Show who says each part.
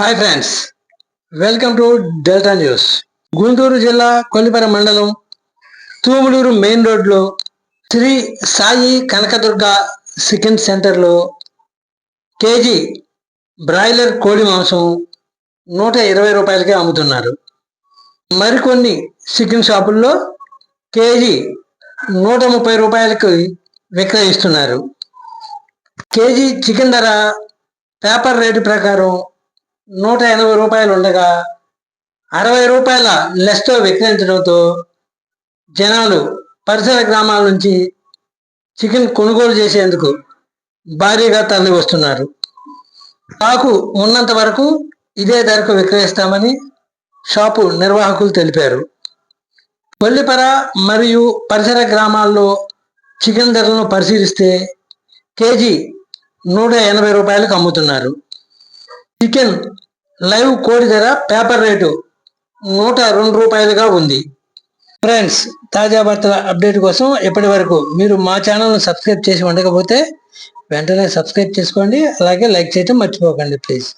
Speaker 1: Hi friends welcome to Delta news Guntur జిల్లా కొల్లిపర మండలం Tumuluru main రోడ్లో శ్రీ సాయి కనకదుర్గ చికెన్ సెంటర్లో కేజీ బ్రాయిలర్ కోడి మాంసం నూట ఇరవై రూపాయలకే అమ్ముతున్నారు. మరికొన్ని చికెన్ షాపుల్లో కేజీ నూట ముప్పై రూపాయలకి విక్రయిస్తున్నారు. కేజీ చికెన్ ధర పేపర్ రేటు ప్రకారం నూట ఎనభై రూపాయలు ఉండగా అరవై రూపాయల లెస్తో విక్రయించడంతో జనాలు పరిసర గ్రామాల నుంచి చికెన్ కొనుగోలు చేసేందుకు భారీగా తరలి వస్తున్నారు స్టాకు ఉన్నంత వరకు ఇదే ధరకు విక్రయిస్తామని షాపు నిర్వాహకులు తెలిపారు. కొల్లిపర మరియు పరిసర గ్రామాల్లో చికెన్ ధరలను పరిశీలిస్తే కేజీ నూట ఎనభై రూపాయలకు అమ్ముతున్నారు. చికెన్ లైవ్ కోడి ధర పేపర్ రేటు నూట రెండు రూపాయలుగా ఉంది. ఫ్రెండ్స్ తాజా వార్తల అప్డేట్ కోసం ఇప్పటి వరకు మీరు మా ఛానల్ను సబ్స్క్రైబ్ చేసి ఉండకపోతే వెంటనే సబ్స్క్రైబ్ చేసుకోండి అలాగే లైక్ చేయటం మర్చిపోకండి ప్లీజ్.